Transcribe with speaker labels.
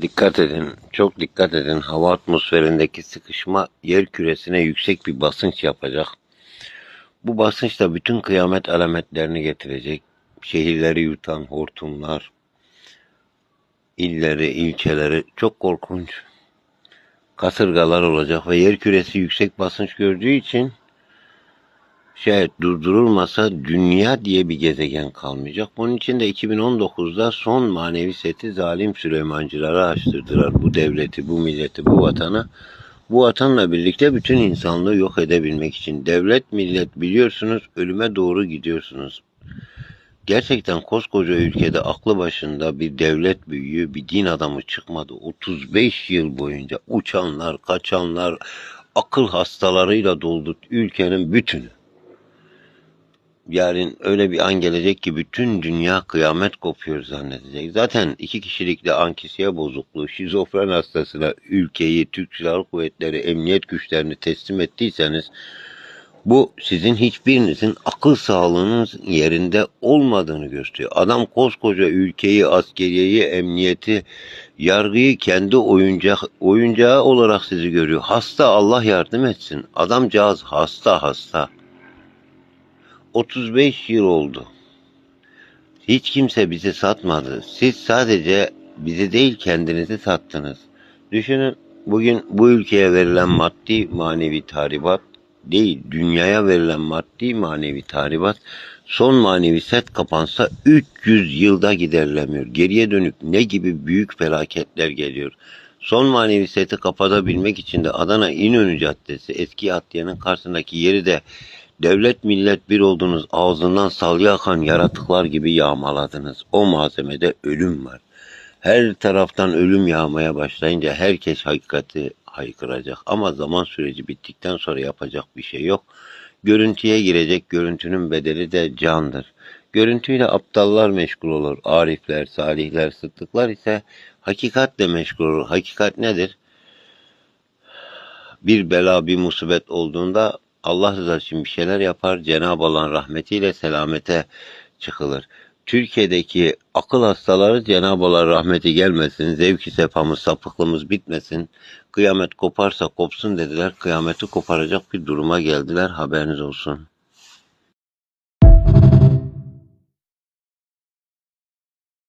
Speaker 1: Dikkat edin, çok dikkat edin. Hava atmosferindeki sıkışma yer küresine yüksek bir basınç yapacak. Bu basınç da bütün kıyamet alametlerini getirecek. Şehirleri yutan hortumlar, illeri, ilçeleri çok korkunç kasırgalar olacak ve yer küresi yüksek basınç gördüğü için şayet durdurulmasa dünya diye bir gezegen kalmayacak. Bunun için de 2019'da son manevi seti zalim Süleymancılara açtırdılar. Bu devleti, bu milleti, bu vatanı. Bu vatanla birlikte bütün insanlığı yok edebilmek için. Devlet, millet biliyorsunuz ölüme doğru gidiyorsunuz. Gerçekten koskoca ülkede aklı başında bir devlet büyüğü, bir din adamı çıkmadı. 35 yıl boyunca uçanlar, kaçanlar, akıl hastalarıyla doldu ülkenin bütünü. Yarın öyle bir an gelecek ki bütün dünya kıyamet kopuyor zannedecek. Zaten iki kişilikli ankisiye bozukluğu, şizofren hastasına ülkeyi, Türk Silahlı Kuvvetleri, emniyet güçlerini teslim ettiyseniz bu sizin hiçbirinizin akıl sağlığınız yerinde olmadığını gösteriyor. Adam koskoca ülkeyi, askeriyeyi, emniyeti, yargıyı kendi oyuncak oyuncağı olarak sizi görüyor. Hasta Allah yardım etsin. Adamcağız hasta hasta. 35 yıl oldu. Hiç kimse bizi satmadı. Siz sadece bizi değil kendinizi sattınız. Düşünün bugün bu ülkeye verilen maddi manevi tahribat değil, dünyaya verilen maddi manevi tahribat son manevi set kapansa 300 yılda giderilemiyor. Geriye dönük ne gibi büyük felaketler geliyor. Son manevi seti kapatabilmek için de Adana İnönü Caddesi eski Adliye'nin karşısındaki yeri de devlet millet bir oldunuz ağzından salya akan yaratıklar gibi yağmaladınız. O malzemede ölüm var. Her taraftan ölüm yağmaya başlayınca herkes hakikati haykıracak. Ama zaman süreci bittikten sonra yapacak bir şey yok. Görüntüye girecek, görüntünün bedeli de candır. Görüntüyle aptallar meşgul olur. Arifler, salihler, sıddıklar ise hakikatle meşgul olur. Hakikat nedir? Bir bela, bir musibet olduğunda Allah rızası için bir şeyler yapar. Cenab-ı Allah'ın rahmetiyle selamete çıkılır. Türkiye'deki akıl hastaları Cenab-ı Allah rahmeti gelmesin, zevki sefamız, sapıklığımız bitmesin, kıyamet koparsa kopsun dediler. Kıyameti koparacak bir duruma geldiler haberiniz olsun.